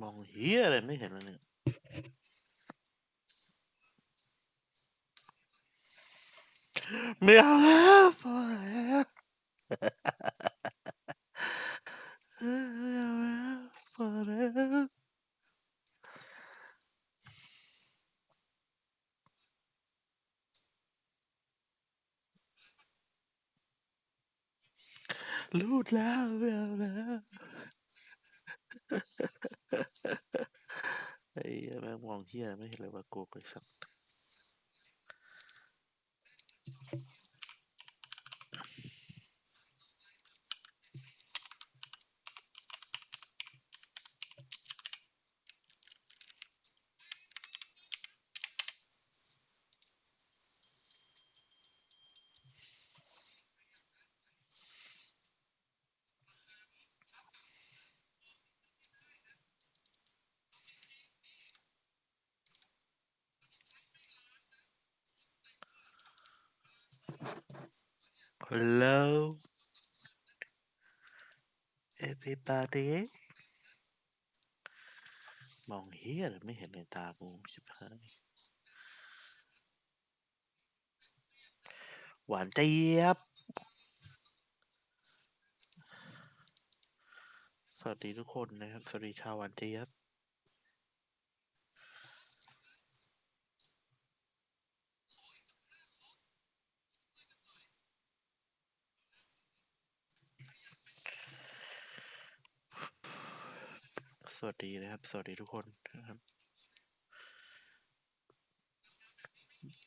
มองเฮียอะไรไม่เห็นเลยเนี่ยไม่เอาแล้วพอแล้วไม่เอาแล้วพอแล้วรูดแล้วไม่เอาแล้ว ไอ้แม่งมองเฮียไม่เห็นเลยว่ากูไปสัก Hello everybody มองเฮียไรไม่เห็นในตากูชิบหายหวานเจี๊ยบ สวัสดีทุกคนนะครับ สวัสดีชาวหวานเจี๊ยบ วัสดีนะครับ สวัสดีทุกคนนะครับ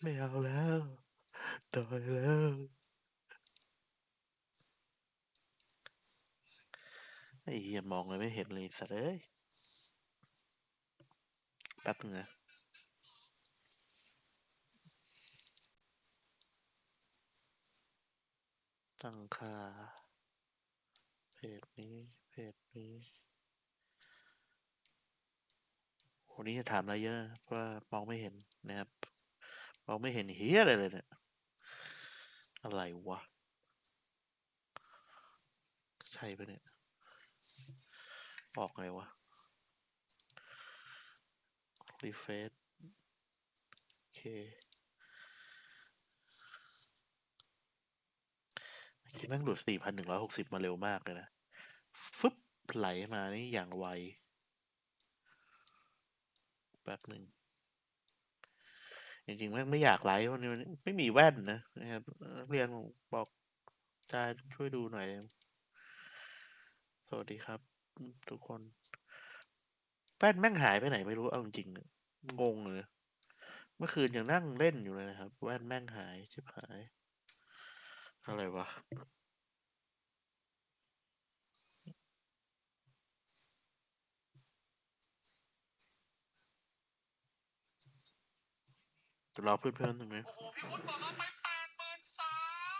ไม่เอาแล้วตายแล้วไอ้เหี้ยมองเลยไม่เห็นเลยสัตว์เอ้ยแป๊บนึงนะตั้งค่าเพจนี้เพจนี้ วันนี้จะถามอะไรเยอะเพราะว่ามองไม่เห็นนะครับมองไม่เห็นเฮียอะไรเลยเนี่ยอะไรวะ ใช่ปะเนี่ย ออกไงวะรีเฟซโอเคเมื่อกี้แม่งหลุดสี่พันหนึ่งร้อยหกสิบมาเร็วมากเลยนะ ฟึบไหลมานี่อย่างไว แป๊บหนึ่งจริงๆแม่งไม่อยากไลฟ์วันนี้ไม่มีแว่นนะนะครับเรียนบอกจายช่วยดูหน่อย สวัสดีครับ ทุกคนแว่นแม่งหายไปไหนไม่รู้เอาจริงงงเลยเมื่อคืนยังนั่งเล่นอยู่เลยนะครับ แว่นแม่งหายชิบหาย อะไรวะ จะรอเพื่อนๆตรงนี้มีคนบอกเอาไปแปดหมื่นสาม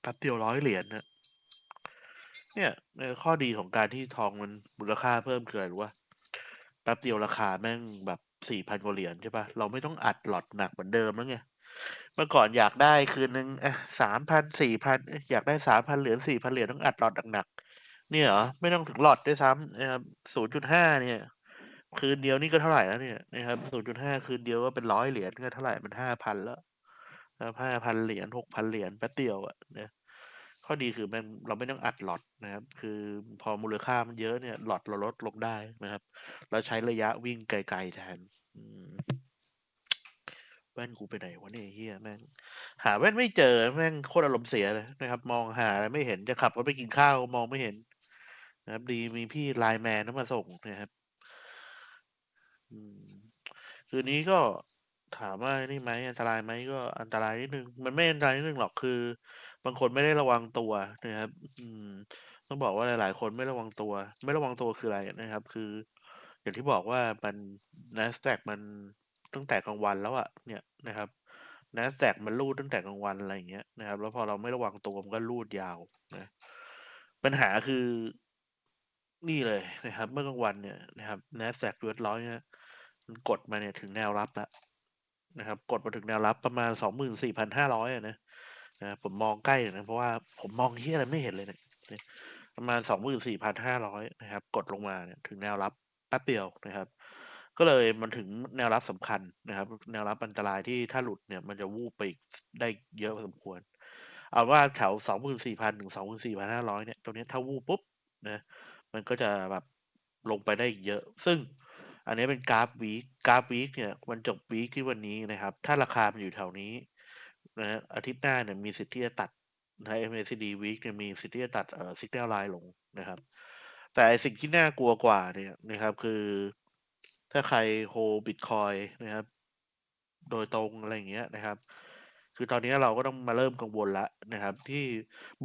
แป๊บเดียวร้อยเหรียญนะเนี่ยในข้อดีของการที่ทองมันมูลค่าเพิ่มคืออะไรรู้ว่าแป๊บเดียวราคาแม่งแบบสี่พันกว่าเหรียญใช่ปะเราไม่ต้องอัดหลอดหนักเหมือนเดิมแล้วไงเมื่อก่อนอยากได้คืนนึงอะสามพันสี่พันอยากได้สามพันเหรียญสี่พันเหรียญต้องอัดหลอดหนักๆเนี่ยเหรอไม่ต้องถึงหลอดด้วยซ้ำนะครับศูนย์จุดห้าเนี่ย คืนเดียวนี่ก็เท่าไหร่แล้วเนี่ยนะครับศูนย์จุดห้าคืนเดียวก็เป็นร้อยเหรียญก็เท่าไหร่มันห้าพันแล้วห้าพันเหรียญหกพันเหรียญแป๊บเดียวอะนะข้อดีคือมันเราไม่ต้องอัดหลอดนะครับ คือพอมูลค่ามันเยอะเนี่ยหลอดเราลดลงได้นะครับ เราใช้ระยะวิ่งไกลๆแทนอืมแว่นกูไปไหนวะเนี่ยเฮียแม่งหาแว่นไม่เจอแม่งโคตรอารมณ์เสียเลยนะครับ มองหาอะไรไม่เห็นจะขับรถไปกินข้าวมองไม่เห็นนะครับ ดีมีพี่ไลน์แมนนั้นมาส่งนะครับ อืม คืนนี้ก็ถามว่านี่ไหมอันตรายไหมก็อันตรายนิดนึง มันไม่อันตรายนิดนึงหรอกคือบางคนไม่ได้ระวังตัวนะครับ อืม ต้องบอกว่าหลาย ๆ คนไม่ระวังตัว ไม่ระวังตัวคืออะไรนะครับ คือ อย่างที่บอกว่ามัน NASDAQ มันตั้งแต่กลางวันแล้วอะเนี่ยนะครับ NASDAQ มันรูดตั้งแต่กลางวันอะไรอย่างเงี้ยนะครับ แล้วพอเราไม่ระวังตัวมันก็รูดยาวนะปัญหาคือนี่เลยนะครับ เมื่อกลางวันเนี่ยนะครับ NASDAQ ยอดร้อยเนี่ย มันกดมาเนี่ยถึงแนวรับแล้วนะครับ กดมาถึงแนวรับประมาณสองหมื่นสี่พันห้าร้อยนะนะผมมองใกล้เลยนะเพราะว่าผมมองที่อะไรไม่เห็นเลยเนี่ยเนี่ยประมาณสองหมื่นสี่พันห้าร้อยนะครับ กดลงมาเนี่ยถึงแนวรับแป๊บเดียวนะครับ ก็เลยมันถึงแนวรับสำคัญนะครับ แนวรับอันตรายที่ถ้าหลุดเนี่ยมันจะวูบไปอีกได้เยอะพอสมควร เอาว่าแถวสองหมื่นสี่พันถึงสองหมื่นสี่พันห้าร้อยเนี่ยตรงนี้ถ้าวูบปุ๊บนะมันก็จะแบบลงไปได้อีกเยอะ ซึ่ง อันนี้เป็นกราฟวีคกราฟวีคเนี่ยมันจบวีคที่วันนี้นะครับ ถ้าราคามันอยู่แถวนี้นะอาทิตย์หน้าเนี่ยมีสิทธิ์ที่จะตัดนะ MACD week เนี่ยมีสิทธิ์ที่จะตัดเอ่อ signal line ลงนะครับ แต่สิ่งที่น่ากลัวกว่าเนี่ยนะครับ คือถ้าใครโฮบิตคอยนะครับ โดยตรงอะไรอย่างเงี้ยนะครับ คือตอนนี้เราก็ต้องมาเริ่มกังวลละนะครับ ที่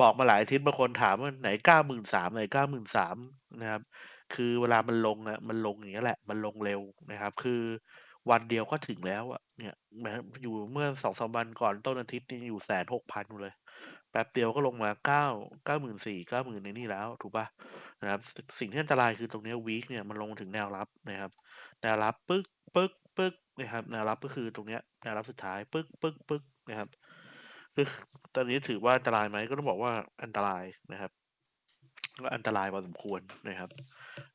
บอกมาหลายอาทิตย์บางคนถามว่าไหนเก้าหมื่นสามไหนเก้าหมื่นสามนะครับ คือเวลามันลงนะมันลงอย่างเงี้ยแหละมันลงเร็วนะครับ คือวันเดียวก็ถึงแล้วอะเนี่ยอยู่เมื่อสองสามวันก่อนต้นอาทิตย์นี่อยู่แสนหกพันเลยแป๊บเดียวก็ลงมาเก้าเก้าหมื่นสี่เก้าหมื่นในนี่แล้ว ถูกปะนะครับ สิ่งที่อันตรายคือตรงนี้วีคเนี่ยมันลงถึงแนวรับนะครับ แนวรับปึ๊กปึ๊กปึ๊กนะครับแนวรับก็คือตรงเนี้ยแนวรับสุดท้ายปึ๊กปึ๊กปึ๊กนะครับคือตอนนี้ถือว่าอันตรายไหมก็ต้องบอกว่าอันตรายนะครับ ก็อันตรายพอสมควรนะครับ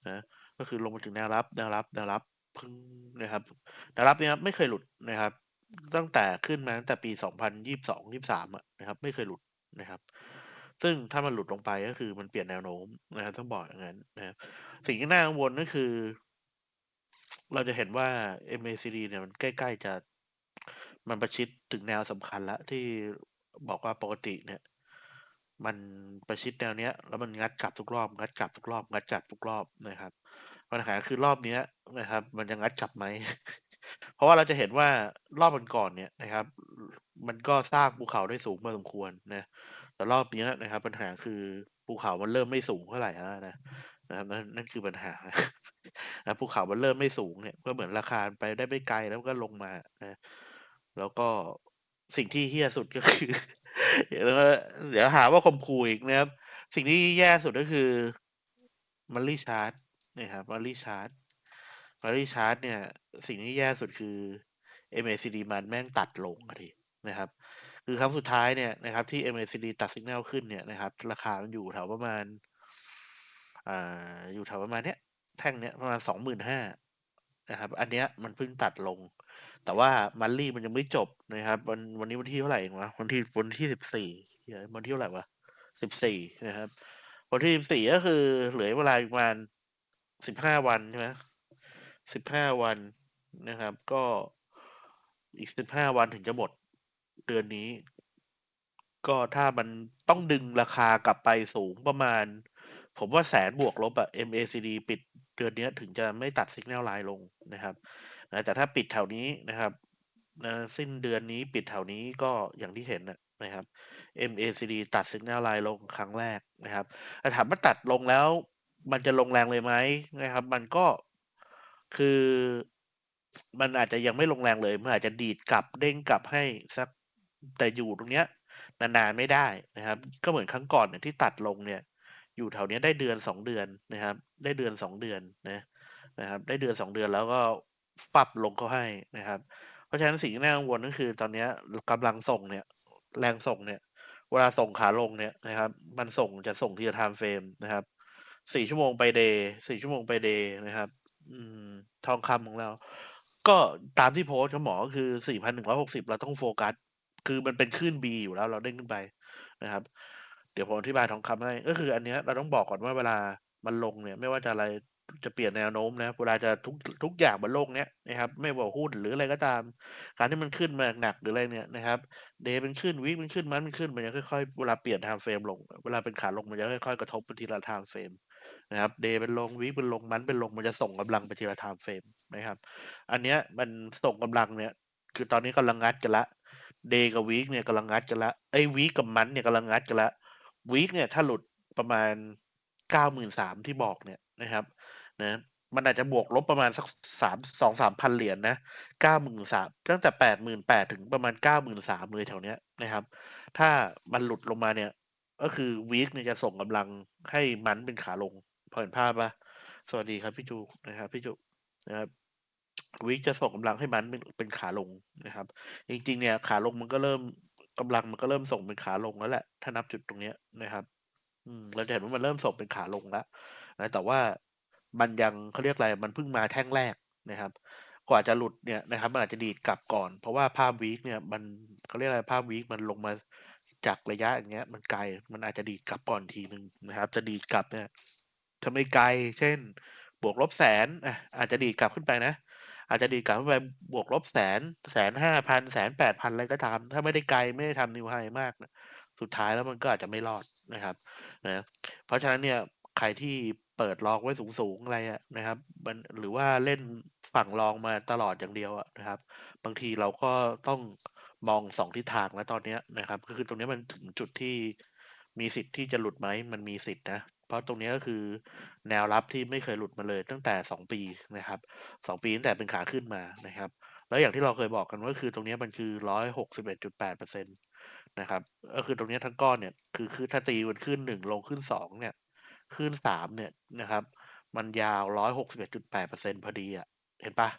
นะก็คือลงมาถึงแนวรับแนวรับแนวรับพึ่งนะครับแนวรับเนี้ยไม่เคยหลุดนะครับ ตั้งแต่ขึ้นมาตั้งแต่ปี 2022 23อะนะครับ ไม่เคยหลุดนะครับ ซึ่งถ้ามันหลุดลงไปก็คือมันเปลี่ยนแนวโน้มนะครับต้องบอกอย่างนั้นนะครับสิ่งที่น่ากังวลก็คือ เราจะเห็นว่า MACD เนี่ยมันใกล้ๆจะมันประชิดถึงแนวสำคัญแล้วที่บอกว่าปกติเนี่ย มันประชิดแนวเนี้ย แล้วมันงัดกลับทุกรอบ งัดกลับทุกรอบ งัดกลับทุกรอบนะครับปัญหาคือรอบเนี้ยนะครับ มันจะงัดกลับไหม เพราะว่าเราจะเห็นว่ารอบก่อนๆเนี่ยนะครับ มันก็สร้างภูเขาได้สูงพอสมควรนะแต่รอบเนี้ยนะครับ ปัญหาคือภูเขามันเริ่มไม่สูงเท่าไหร่แล้วนะนะครับนั่นนั่นคือปัญหานะภูเขามันเริ่มไม่สูงเนี่ยก็เหมือนราคาไปได้ไม่ไกลแล้วก็ลงมานะแล้วก็สิ่งที่เฮี้ยสุดก็คือ เดี๋ยวเดี๋ยวหาว่าข่มขู่อีกนะครับ สิ่งที่แย่สุดก็คือมันรีชาร์จนะครับมันรีชาร์จมันรีชาร์จเนี่ย สิ่งที่แย่สุดคือ MACD มันแม่งตัดลงอะทีนะครับ คือครั้งสุดท้ายเนี่ยนะครับ ที่ MACD ตัดสัญญาณขึ้นเนี่ยนะครับ ราคามันอยู่แถวประมาณอ่าอยู่แถวประมาณเนี้ยแท่งเนี้ยประมาณสองหมื่นห้านะครับ อันเนี้ยมันเพิ่งตัดลง แต่ว่ามันลี่มันยังไม่จบนะครับ วันวันนี้วันที่เท่าไหร่เองวะวันที่วันที่สิบสี่วันที่เท่าไหร่วะสิบสี่นะครับ วันที่สิบสี่ก็คือเหลือเวลาประมาณสิบห้าวันใช่ไหมสิบห้าวันนะครับ ก็อีกสิบห้าวันถึงจะหมดเดือนนี้ ก็ถ้ามันต้องดึงราคากลับไปสูงประมาณ ผมว่าแสนบวกลบอะ MACD ปิดเดือนนี้ถึงจะไม่ตัดสัญญาณไลน์ลงนะครับ นะแต่ถ้าปิดแถวนี้นะครับนะสิ้นเดือนนี้ปิดแถวนี้ก็อย่างที่เห็นนะครับ MACD ตัดสัญญาณลน์ลงครั้งแรกนะครับถามว่าตัดลงแล้ว มันจะลงแรงเลยไหมนะครับ มันก็คือมันอาจจะยังไม่ลงแรงเลย มันอาจจะดีดกลับเด้งกลับให้สักแต่อยู่ตรงเนี้ยนานๆไม่ได้นะครับ ก็เหมือนครั้งก่อนเนี่ยที่ตัดลงเนี่ย อยู่แถวนี้ได้เดือนสองเดือนนะครับ ได้เดือนสองเดือนนะนะครับ ได้เดือนสองเดือนแล้วก็ ปรับลงเขาให้นะครับ เพราะฉะนั้นสิ่งที่น่ากังวลก็คือ ตอนนี้ยกำลังส่งเนี่ย แรงส่งเนี่ย เวลาส่งขาลงเนี่ยนะครับ มันส่งจะส่งทีละไทม์เฟรมนะครับสี่ชั่วโมงไปเดย์สี่ชั่วโมงไปเดย์นะครับ อืม ทองคำของเรา ก็ตามที่โพสต์เขาหมอก็คือสี่พันหนึ่งร้อยหกสิบเราต้องโฟกัส คือมันเป็นขึ้น B อยู่แล้ว เราเด้งขึ้นไปนะครับ เดี๋ยวผมอธิบายทองคำให้ ก็คืออันนี้เราต้องบอกก่อนว่าเวลามันลงเนี่ย ไม่ว่าจะอะไร จะเปลี่ยนแนวโน้มนะเวลาจะทุกทุกอย่างบนโลกเนี้ยนะครับไม่ว่าหุ้นหรืออะไรก็ตาม การที่มันขึ้นมาหนักหรืออะไรเนี่ยนะครับเดย์เป็นขึ้นวีคมันขึ้นมันมันขึ้นมันจะค่อยๆเวลาเปลี่ยนไทม์เฟรมลง เวลาเป็นขาลงมันจะค่อยๆกระทบไปทีละไทม์เฟรมนะครับเดย์เป็นลงวีคเป็นลงมันเป็นลงมันจะส่งกำลังไปทีละไทม์เฟรมนะครับ อันเนี้ยมันส่งกำลังเนี่ย คือตอนนี้กำลังงัดกันละเดย์กับวีคเนี่ยกำลังงัดกันละไอ้วีคกับมันเนี่ยกำลังงัดกันละวีคเนี่ยถ้าหลุดประมาณเก้าหมื่นสามที่บอกเนี่ยนะครับ นะมันอาจจะบวกลบประมาณสักสามสองสามพันเหรียญนะเก้าหมื่นสามตั้งแต่แปดหมื่นแปดถึงประมาณเก้าหมื่นสามเลยแถวเนี้ยนะครับ ถ้ามันหลุดลงมาเนี่ย ก็คือวีคเนี่ยจะส่งกำลังให้มันเป็นขาลงพอเห็นภาพปะสวัสดีครับพี่จูนะครับพี่จูนะครับวีคจะส่งกำลังให้มันเป็นเป็นขาลงนะครับ จริงๆเนี่ยขาลงมันก็เริ่มกำลังมันก็เริ่มส่งเป็นขาลงแล้วแหละถ้านับจุดตรงเนี้ยนะครับ อืมเราจะเห็นว่ามันเริ่มส่งเป็นขาลงแล้วนะแต่ว่า มันยังเขาเรียกอะไรมันเพิ่งมาแท่งแรกนะครับกว่าจะหลุดเนี่ยนะครับมันอาจจะดีดกลับก่อน เพราะว่าภาพวีคเนี่ยมันเขาเรียกอะไรภาพวีคมันลงมาจากระยะอย่างเงี้ย มันไกลมันอาจจะดีดกลับก่อนทีหนึ่งนะครับ จะดีดกลับเนี่ยถ้าไม่ไกล เช่น บวกลบแสนอะอาจจะดีดกลับขึ้นไปนะอาจจะดีดกลับขึ้นไปบวกลบแสนแสนห้าพันแสนแปดพันอะไรก็ตาม ถ้าไม่ได้ไกลไม่ได้ทำนิวไฮมากนะสุดท้ายแล้วมันก็อาจจะไม่รอดนะครับนะเพราะฉะนั้นเนี่ยใครที่ เปิดลองไว้สูงๆอะไรอะนะครับมันหรือว่าเล่นฝั่งรองมาตลอดอย่างเดียวอะนะครับ บางทีเราก็ต้องมองสองทิศทางแล้วตอนเนี้ยนะครับ ก็คือตรงนี้มันถึงจุดที่มีสิทธิ์ที่จะหลุดไหมมันมีสิทธินะเพราะตรงนี้ก็คือแนวรับที่ไม่เคยหลุดมาเลยตั้งแต่สองปีนะครับสองปีตั้งแต่เป็นขาขึ้นมานะครับ แล้วอย่างที่เราเคยบอกกันว่าคือตรงนี้มันคือร้อยหกสิบเอ็ดจุดแปดเปอร์เซ็นตนะครับก็คือตรงนี้ทั้งก้อนเนี่ยคือคือถ้าตีมันขึ้นหนึ่งลงขึ้นสองเนี่ย ขึ้นสามเนี่ยนะครับ มันยาวร้อยหกสิบเอ็ดจุดแปดเปอร์เซ็นพอดีอะ เห็นปะ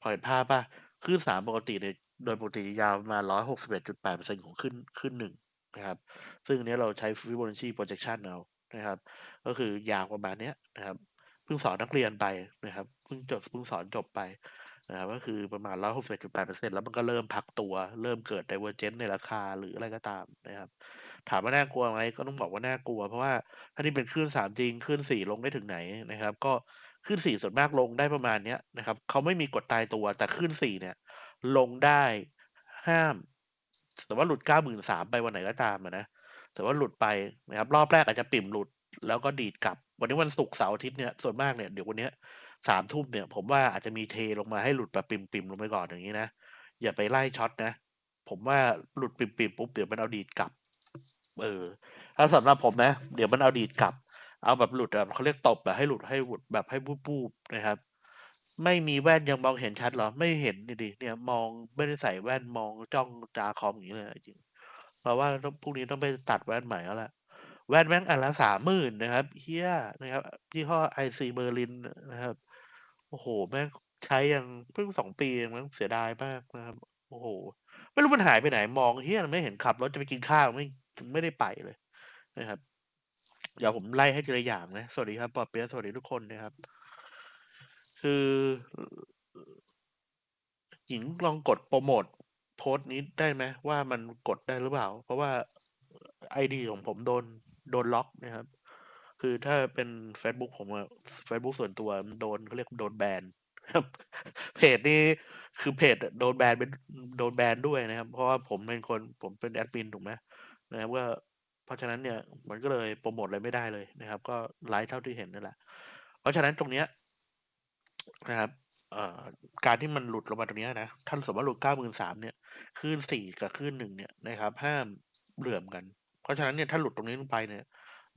พอเห็นภาพปะขึ้นสามปกติเนี่ยโดยปกติยาวมาร้อยหกสิบเอ็ดจุดแปดเปอร์เซ็นของขึ้นขึ้นหนึ่งนะครับ ซึ่งอันเนี้ยเราใช้ Fibonacci projection เอานะครับ ก็คือยาวประมาณเนี้ยนะครับ เพิ่งสอนนักเรียนไปนะครับ เพิ่งจบเพิ่งสอนจบไปนะครับก็คือประมาณร้อยหกสิบเอ็ดจุดแปดเปอร์เซ็นแล้วมันก็เริ่มพักตัว เริ่มเกิด divergence ในราคาหรืออะไรก็ตามนะครับ ถามว่าน่ากลัวไหมก็ต้องบอกว่าน่ากลัว เพราะว่าถ้านี่เป็นคลื่นสามจริงคลื่นสี่ลงได้ถึงไหนนะครับ ก็คลื่นสี่ส่วนมากลงได้ประมาณเนี้ยนะครับเขาไม่มีกฎตายตัวแต่คลื่นสี่เนี่ย ลงได้ห้าม แต่ว่าหลุดเก้าหมื่นสามไปวันไหนก็ตามนะแต่ว่าหลุดไปนะครับรอบแรกอาจจะปิ่มหลุดแล้วก็ดีดกลับ วันนี้วันศุกร์เสาร์อาทิตย์เนี่ยส่วนมากเนี่ยเดี๋ยววันนี้สามทุ่มเนี่ย ผมว่าอาจจะมีเทลงมาให้หลุดแบบปิ่มๆลงไปก่อนอย่างนี้นะอย่าไปไล่ช็อตนะ ผมว่าหลุดปิ่มๆปุ๊บเดี๋ยวมันเอาดีดกลับ เออถ้าสำหรับผมนะ เดี๋ยวมันเอาดีดกลับ เอาแบบหลุดแบบเขาเรียกตบแบบให้หลุดให้หลุดแบบให้ปูบๆนะครับ ไม่มีแว่นยังมองเห็นชัดเหรอ ไม่เห็นดิดิเนี่ย มองไม่ได้ใส่แว่นมองจ้องจาคอมอย่างนี้เลยจริงเพราะว่าพรุ่งนี้ต้องไปตัดแว่นใหม่แล้วล่ะแว่นแม่งอันละสามหมื่นนะครับเฮียนะครับยี่ห้อไอซีเบอร์ลินนะครับ โอ้โห แม่งใช้ยังเพิ่งสองปีเองมั้งเสียดายมากนะครับ โอ้โห ไม่รู้มันหายไปไหนมองเฮียไม่เห็นขับรถจะไปกินข้าวไม่ ไม่ได้ไปเลยนะครับเดี๋ยวผมไล่ให้ทีละอย่างนะ สวัสดีครับปอเปียสวัสดีทุกคนนะครับ คือหญิงลองกดโปรโมทโพสต์นี้ได้ไหมว่ามันกดได้หรือเปล่า เพราะว่าไอดีของผมโดนโดนล็อกนะครับ คือถ้าเป็น Facebook ผมอะ Facebook ส่วนตัวมันโดนเขาเรียกโดนแบนครับเพจนี้คือเพจโดนแบนเป็นโดนแบนด้วยนะครับ เพราะว่าผมเป็นคนผมเป็นแอดมินถูกไหม นะครับก็เพราะฉะนั้นเนี่ยมันก็เลยโปรโมทอะไรไม่ได้เลยนะครับ ก็ไลฟ์เท่าที่เห็นนั่นแหละ เพราะฉะนั้นตรงเนี้ยนะครับการที่มันหลุดลงมาตรงเนี้ยนะถ้านสมมติว่าหลุดเก้าหมื่นสามเนี่ยคลื่นสี่กับคลื่นหนึ่งเนี่ยนะครับห้ามเหลื่อมกัน เพราะฉะนั้นเนี่ยถ้าหลุดตรงนี้ลงไปเนี่ย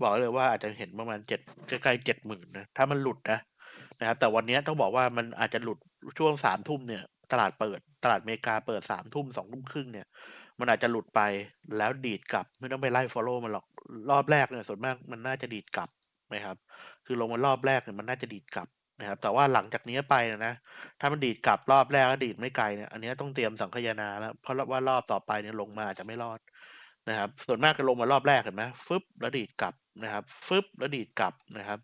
บอกเลยว่าอาจจะเห็นประมาณเจ็ดใกล้ๆเจ็ดหมื่นนะถ้ามันหลุดนะนะครับ แต่วันนี้ต้องบอกว่ามันอาจจะหลุดช่วงสามทุ่มเนี่ย ตลาดเปิด ตลาดอเมริกาเปิดสามทุ่มสองทุ่มครึ่งเนี่ย มันอาจจะหลุดไปแล้วดีดกลับ ไม่ต้องไปไล่ follow มันหรอกรอบแรกเนี่ยส่วนมากมันน่าจะดีดกลับนะครับ คือลงมารอบแรกเนี่ยมันน่าจะดีดกลับนะครับ แต่ว่าหลังจากนี้ไปนะถ้ามันดีดกลับรอบแรกแล้วดีดไม่ไกลเนี่ยอันนี้ต้องเตรียมสังคายนาแล้วเพราะว่ารอบต่อไปเนี่ยลงมาอาจจะไม่รอดนะครับ ส่วนมากจะลงมารอบแรกเห็นไหมฟึบแล้วดีดกลับนะครับฟึบแล้วดีดกลับนะครับ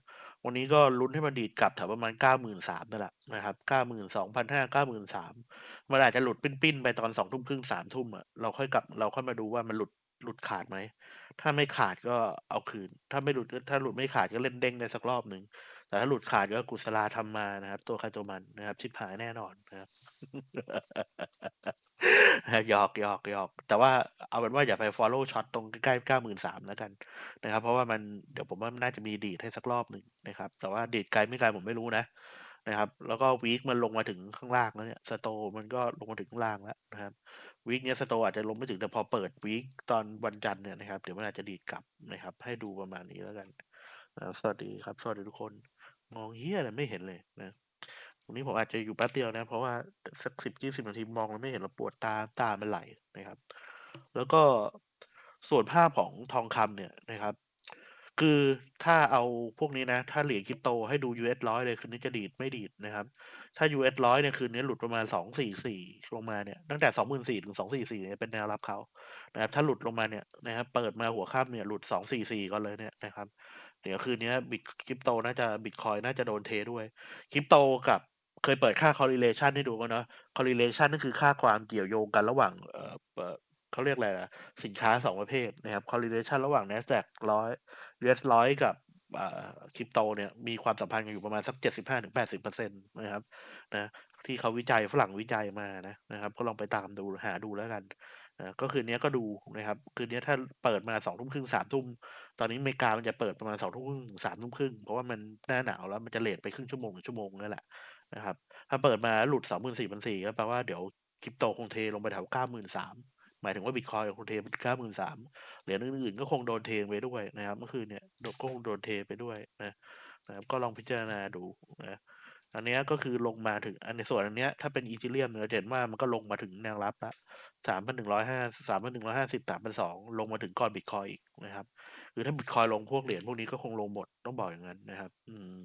วันนี้ก็ลุ้นให้มันดีดกลับแถวประมาณเก้าหมื่นสามนั่นแหละนะครับเก้าหมื่นสองพันห้าเก้าหมื่นสามมันอาจจะหลุดปิ้นๆไปตอนสองทุ่มครึ่งสามทุ่มอะเราค่อยกลับเราค่อยมาดูว่ามันหลุดหลุดขาดไหม ถ้าไม่ขาดก็เอาคืน ถ้าไม่หลุดถ้าหลุดไม่ขาดก็เล่นเด้งได้สักรอบหนึ่ง แต่ถ้าหลุดขาดก็กุศลาทำมานะครับ ตัวใครตัวมันนะครับ ชิบหายแน่นอนนะครับ หยอกหยอกหยอก แต่ว่าเอาเป็นว่าอย่าไป follow ช็อตตรงใกล้ๆเก้าหมื่นสามแล้วกันนะครับ เพราะว่ามันเดี๋ยวผมว่าน่าจะมีดีดให้สักรอบหนึ่งนะครับ แต่ว่าดีดไกลไม่ไกลผมไม่รู้นะนะครับ แล้วก็วีคมันลงมาถึงข้างล่างแล้วเนี่ยสโตมันก็ลงมาถึงข้างล่างแล้วนะครับวีคเนี้ยสโตอาจจะลงไม่ถึงแต่พอเปิดวีคตอนวันจันทร์เนี่ยนะครับเดี๋ยวมันอาจจะดีดกลับนะครับ ให้ดูประมาณนี้แล้วกันสวัสดีครับสวัสดีทุกคน มองเฮียอะไรไม่เห็นเลยนะ วันนี้ผมอาจจะอยู่แป๊บเดียวนะ เพราะว่าสักสิบยี่สิบนาทีมองแล้วไม่เห็นเราปวดตาตามันไหลนะครับ แล้วก็ส่วนภาพของทองคำเนี่ยนะครับ คือถ้าเอาพวกนี้นะ ถ้าเหรียญคริปโตให้ดู US ร้อยเลยคืนนี้จะดีดไม่ดีดนะครับ ถ้า US ร้อยเนี่ยคืนนี้หลุดประมาณสองสี่สี่ลงมาเนี่ยตั้งแต่สองหมื่นสี่ถึงสองสี่สี่เนี่ยเป็นแนวรับเขานะครับ ถ้าหลุดลงมาเนี่ยนะครับ เปิดมาหัวค่ำเนี่ยหลุดสองสี่สี่ก่อนเลยเนี่ยนะครับ เดี๋ยวคืนนี้บิตคริปโตน่าจะบิตคอยน่าจะโดนเทด้วยคริปโตกับ เคยเปิดค่า correlation ให้ดูกันเนาะ correlation นั่นคือค่าความเกี่ยวโยงกันระหว่างเออเขาเรียกอะไรนะสินค้าสองประเภทนะครับ correlation ระหว่าง NASDAQ ร้อย US ร้อยกับคริปโตเนี่ยมีความสัมพันธ์กันอยู่ประมาณสักเจ็ดสิบห้าถึงแปดสิบเปอร์เซ็นต์นะครับนะที่เขาวิจัยฝรั่งวิจัยมานะนะครับ ก็ลองไปตามดูหาดูแล้วกันนะก็คืนนี้ก็ดูนะครับ คืนนี้ถ้าเปิดมาสองทุ่มครึ่งสามทุ่มตอนนี้อเมริกามันจะเปิดประมาณสองทุ่มครึ่งสามทุ่มครึ่งเพราะว่ามันหน้าหนาวแล้วมันจะเลทไปครึ่งชั่วโมงหรือชั่วโมงนั่นแหละ นะครับ ถ้าเปิดมาหลุดสองหมื่นสี่พันสี่ก็แปลว่าเดี๋ยวคริปโตคงเทลงไปแถวเก้าหมื่นสามหมายถึงว่าบิตคอยคงเทไปเก้าหมื่นสามเหรียญอื่นๆก็คงโดนเทไปด้วยนะครับเมื่อคืนเนี่ยโดนก็คงโดนเทไปด้วยนะนะครับก็ลองพิจารณาดูนะอันนี้ก็คือลงมาถึงอันในส่วนอันนี้ถ้าเป็นอีจิเลียมเนี่ยเราเห็นว่ามันก็ลงมาถึงแนวรับละสามพันหนึ่งร้อยห้าสามพันหนึ่งร้อยห้าสิบสามพันสองลงมาถึงก่อนบิตคอยอีกนะครับ คือถ้าบิตคอยลงพวกเหรียญพวกนี้ก็คงลงหมดต้องบอกอย่างนั้นนะครับ อืม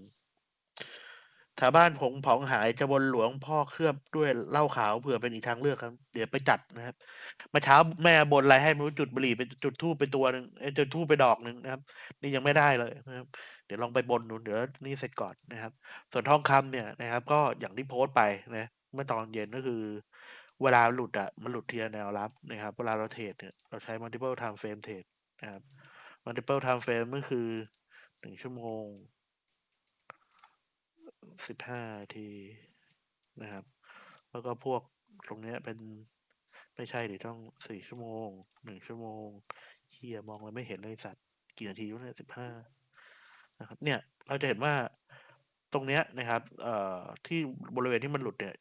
ชาวบ้านผงผองหายจะบนหลวงพ่อเคลือบด้วยเหล้าขาวเผื่อเป็นอีกทางเลือกครับ เดี๋ยวไปจัดนะครับมื่อเช้าแม่บนอะไรให้ไม่รู้จุดบุหรี่ไปจุดทูบไปตัวหนึ่งเอ้จุดทูบไปดอกหนึ่งนะครับ นี่ยังไม่ได้เลยนะครับ เดี๋ยวลองไปบนดูเดี๋ยวนี่เสร็จก่อนนะครับ ส่วนทองคำเนี่ยนะครับ ก็อย่างที่โพสต์ไปนะเมื่อตอนเย็นก็คือ เวลาหลุดอะมันหลุดทีละแนวรับนะครับ เวลาเราเทรดเนี่ยเราใช้ multiple time frame trade นะครับ multiple time frame ก็คือหนึ่งชั่วโมง สิบห้าทีนะครับ แล้วก็พวกตรงเนี้ยเป็นไม่ใช่ดิต้องสี่ชั่วโมงหนึ่งชั่วโมงเฮียมองแล้วไม่เห็นเลยสัตว์กี่นาทีวะเนี่ยสิบห้านะครับ เนี่ย เราจะเห็นว่าตรงเนี้ยนะครับเอ่อที่บริเวณที่มันหลุดเนี่ย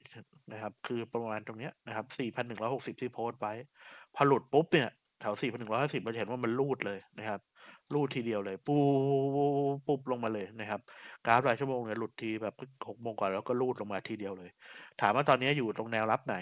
นะครับ คือประมาณตรงเนี้ยนะครับสี่พันหนึ่งร้อยหกสิบที่โพสต์ไว้ พอหลุดปุ๊บเนี่ยแถวสี่พันหนึ่งร้อยห้าสิบเราจะเห็นว่ามันรูดเลยนะครับ รูดทีเดียวเลย ปูปุ๊บลงมาเลยนะครับ กราฟรายชั่วโมงเนี่ยหลุดทีแบบหกโมงกว่าแล้วก็รูดลงมาทีเดียวเลย ถามว่าตอนนี้อยู่ตรงแนวรับไหน